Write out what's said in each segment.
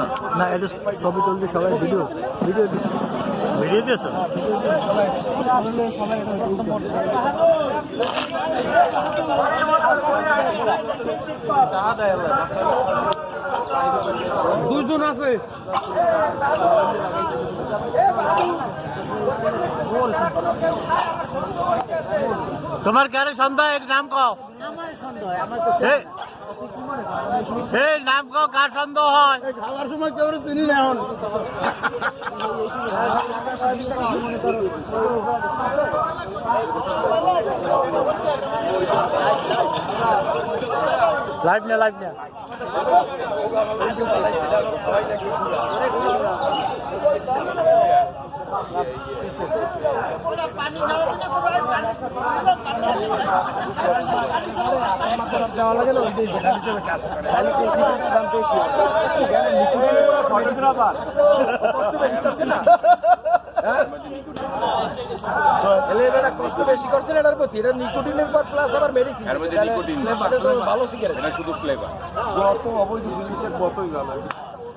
না? না এটা ছবি তুলতে সবাই ভিডিও ভিডিও দিচ্ছে। ভিডিও দিয়েছ? সবাই সবাই দুজন আছে। তোমার কারে সন্ধ্যা এক নাম কও। এই- এই নাম কার সন্দেহ হয়? খাওয়ার সময় কেউ চিনি না এখন। লাইভ না লাইভ না। যাওয়া লাগে না ওই যে যেখানে চলে কাজ করে তাহলে তো সিগারেটের দাম বেশি এখানে নিকুটিনের পুরো ফটোগ্রাফার কষ্ট বেশি করছে না হ্যাঁ? তাহলে এবারে কষ্ট বেশি করছে এটার প্রতি এটা নিকোটিনের পর প্লাস আবার মেডিসিন এর মধ্যে nicotine। ভালো সিগারেট শুধু ফ্লেভার যত অবৈধ জিনিসের কতই ভালো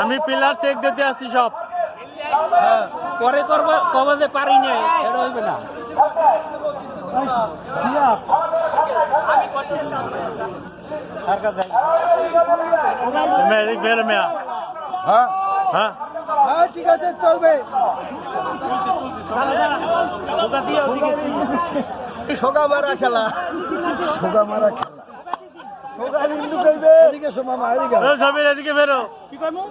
আমি পিলার চেক দিতে আসছি সব। পরে করব, কবে যে পারি না এটা হইবে না। ঠিক আছে চলবে সোগা মারা খেলা সোগা মারা খেলা সোগা এদিকে সোমা এদিকে বেরো সোগা মারা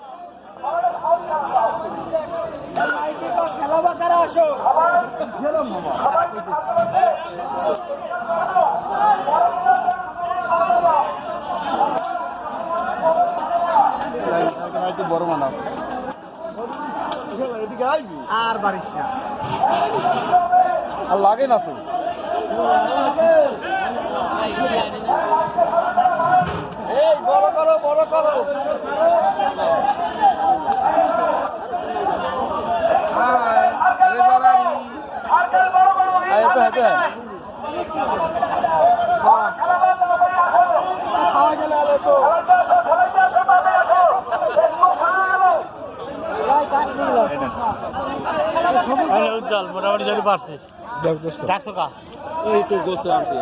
বড় মানা এদিকে আইবি আর বাড়িস না। আর লাগে না তো। এই বড় করো বড় করো। উজ্জ্বল মোটামুটি যদি পারছি। ডাকছো কা? এই তো গোসে আনছি